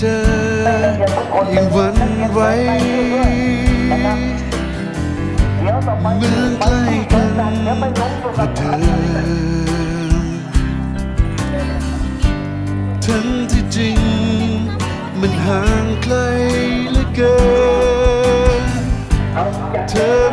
เจอ ยิ่งวันไหวเมืองใกล้กันกว่เดิมทั้งที่จริง มันห่างไกลเหลือเกินเธอ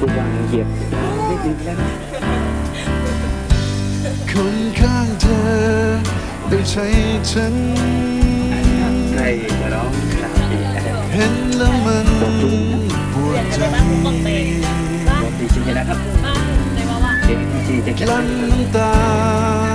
ผู้วางเหยียบนิดนึงนะครับคนข้างเธอไม่ใช่ฉันใครจะร้องคาราโอเกะนะครับเห็นแล้วมันปวดใจรวมดีจริงๆนะครับเด็กดีจะกแค่ลั้นน้ำตา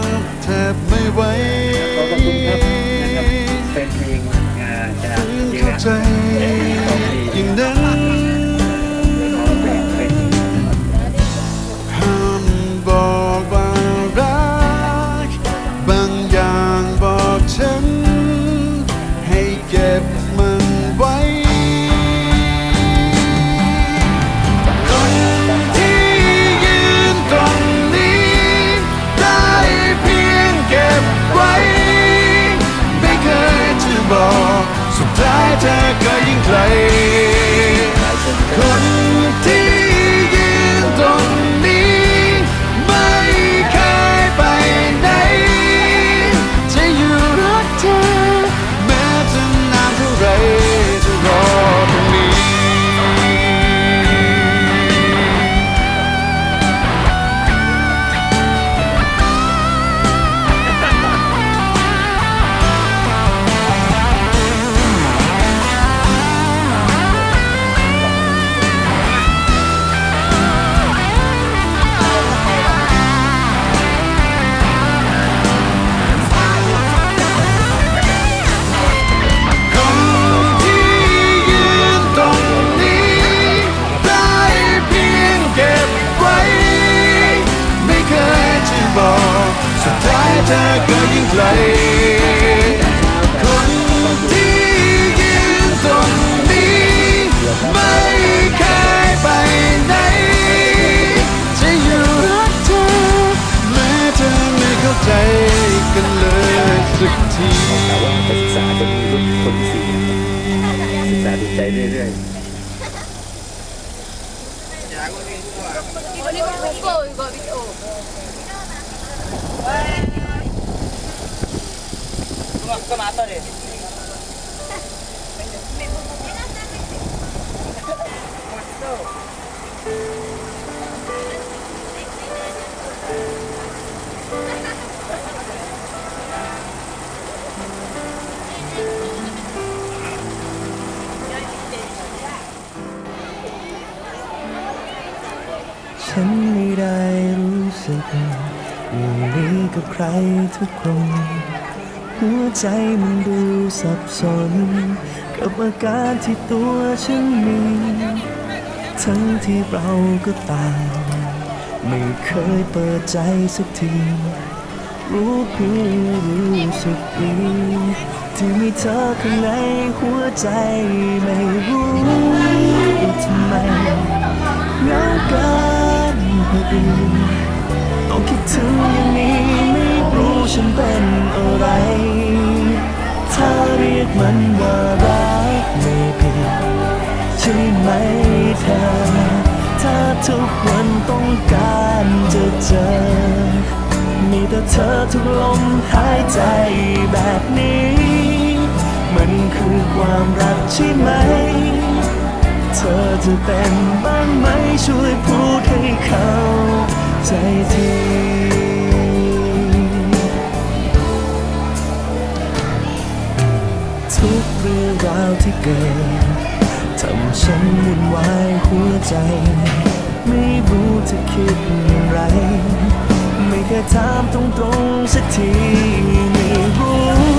เธอก็ยิ่งไกลคนที่ยืนตรงนี้ไม่เคยไปไหนจะอยู่รักเธอแม้เธอไม่เข้าใจกันเลยสักที แต่ว่าศึกษาจะมีรุ่นคนสีศึกษาดูใจเรื่อย ฉันไม่ได้รู้สึกอยู่นี้กับใครทุกคน หัวใจมันดูสับสน กับอาการที่ตัวฉันมี ทั้งที่เราก็ต่างไม่เคยเปิดใจสักที รู้เพียงรู้สึกดีที่มีเธอข้างในหัวใจไม่รู้ทำไมเหงาเกินพอดีต้องคิดถึงอย่างนี้ ฉันเป็นอะไร ถ้าเรียกมันว่ารักไม่ผิดใช่ไหมเธอ ถ้าทุกวันต้องการจะเจอ มีแต่เธอทุกลมหายใจแบบนี้ มันคือความรักใช่ไหม เธอจะเป็นบ้างไหมช่วยพูดให้เขาใจที ที่เกิดทำฉันวุ่นวายหัวใจ ไม่รู้จะคิดอย่างไร ไม่เคยถามตรงๆสักทีไม่รู้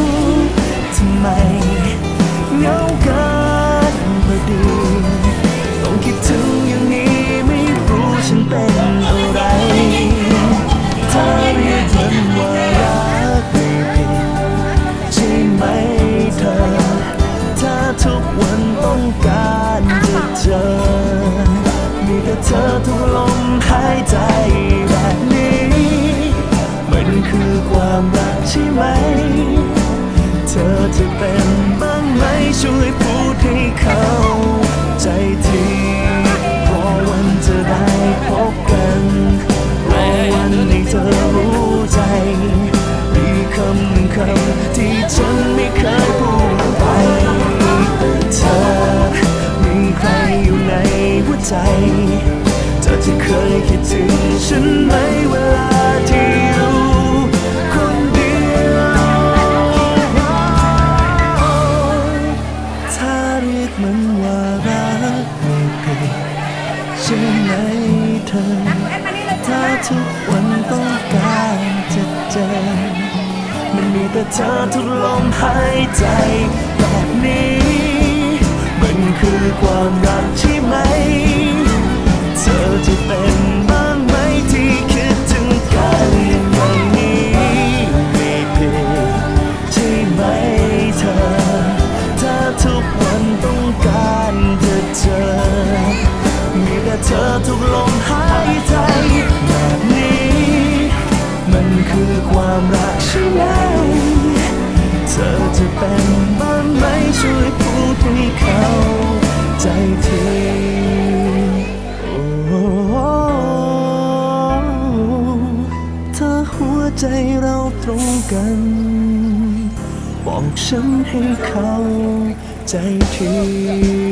ช่วยพูดให้เขาใจทีรอวันจะได้พบกันรอวันให้เธอรู้ใจ มีคำหนึ่งคำที่ฉันไม่เคยพูดไป เธอมีใครอยู่ในหัวใจ เธอจะเคยคิดถึงฉันไหมวลา ทุกวันต้องการจะเจอ มันมีแต่เธอทุกลมหายใจแบบนี้ มันคือความรักใช่ไหม เป็นบ้างไหมช่วยพูดให้เขาใจทีโอ้ถ้าหัวใจเราตรงกัน บอกฉันให้เขาใจที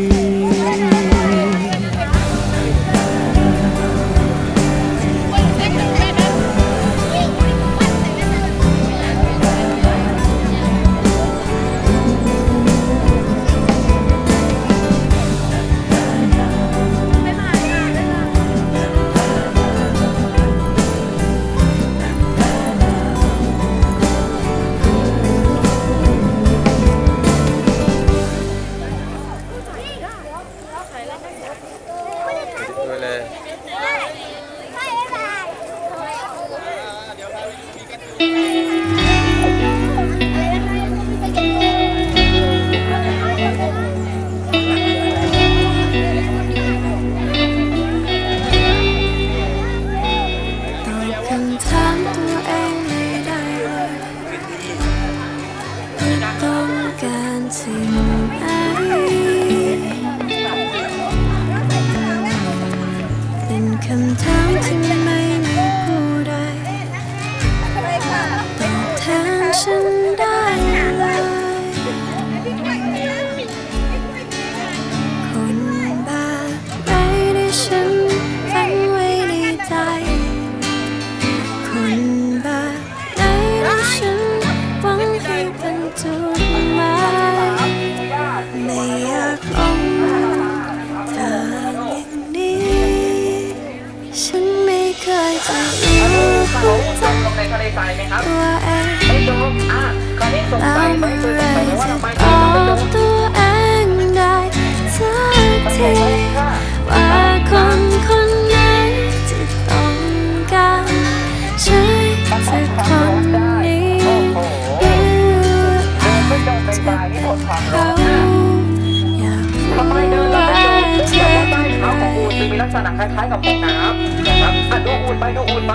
ทะเลทรายไหมครับไม่จมอะคราวนี้สงแล้สัยไหมเมื่อคือไหรสงสัยว่าจะทำไมบถึงไม่จมอกตัวเองได้สักทีว่าคนคนไหนที่ต้องการใช่สักคนนี้หรือจไม่จมในจะทรายที่ทนความร้เขาอยากรู้ไมเดินแล้วว่าไม่จมเธออว่าใต้เท้าของอูดมีลักษณะคล้ายๆกับฟองน้ำนะครับอะดูอูดไปดูอูดไป